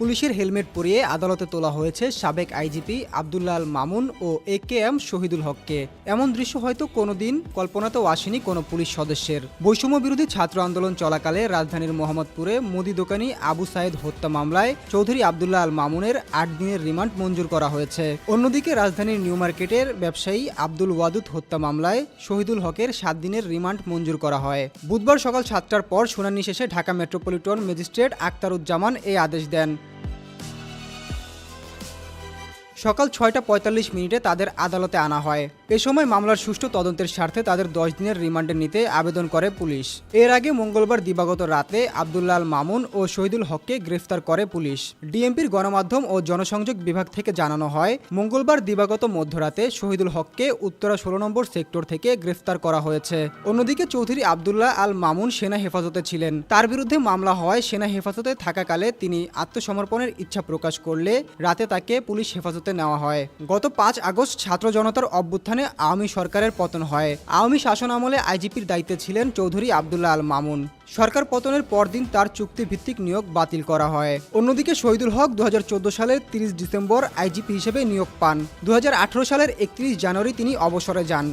পুলিশের হেলমেট পরিয়ে আদালতে তোলা হয়েছে সাবেক আইজিপি আবদুল্লাহ আল মামুন ও এ কে এম শহীদুল হককে। এমন দৃশ্য হয়তো কোনোদিন কল্পনাতেও আসেনি কোনো পুলিশ সদস্যের। বৈষম্য বিরোধী ছাত্র আন্দোলন চলাকালে রাজধানীর মোহাম্মদপুরে মুদি দোকানি আবু সাইদ হত্যা মামলায় চৌধুরী আবদুল্লাহ আল মামুনের আট দিনের রিমান্ড মঞ্জুর করা হয়েছে। অন্যদিকে রাজধানীর নিউ মার্কেটের ব্যবসায়ী আব্দুল ওয়াদুদ হত্যা মামলায় শহীদুল হকের সাত দিনের রিমান্ড মঞ্জুর করা হয়। বুধবার সকাল সাতটার পর শুনানি শেষে ঢাকা মেট্রোপলিটন ম্যাজিস্ট্রেট আক্তারুজ্জামান এই আদেশ দেন। সকাল ছয়টা পঁয়তাল্লিশ মিনিটে তাদের আদালতে আনা হয়। এ সময় মামলার সুষ্ঠু তদন্তের স্বার্থে তাদের দশ দিনের রিমান্ডে নিতে আবেদন করে পুলিশ। এর আগে মঙ্গলবার দিবাগত রাতে আবদুল্লাল মামুন ও শহীদুল হককে গ্রেফতার করে পুলিশ। ডিএমপির গণমাধ্যম ও জনসংযোগ বিভাগ থেকে জানানো হয়, মঙ্গলবার দিবাগত মধ্যরাতে শহীদুল হককে উত্তরা ষোলো নম্বর সেক্টর থেকে গ্রেফতার করা হয়েছে। অন্যদিকে চৌধুরী আবদুল্লাহ আল মামুন সেনা হেফাজতে ছিলেন। তার বিরুদ্ধে মামলা হওয়ায় সেনা হেফাজতে থাকাকালে তিনি আত্মসমর্পণের ইচ্ছা প্রকাশ করলে রাতে তাকে পুলিশ হেফাজতে নেওয়া হয়। গত পাঁচ আগস্ট ছাত্র জনতার অভ্যুত্থানে আওয়ামী সরকারের পতন হয়। আওয়ামী শাসন আমলে আইজিপির দায়িত্বে ছিলেন চৌধুরী আবদুল্লাহ আল মামুন। সরকার পতনের পরদিন তার চুক্তিভিত্তিক নিয়োগ বাতিল করা হয়। অন্যদিকে শহীদুল হক দু হাজার চোদ্দ সালের তিরিশ ডিসেম্বর আইজিপি হিসেবে নিয়োগ পান। দু হাজার আঠারো সালের একত্রিশ জানুয়ারি তিনি অবসরে যান।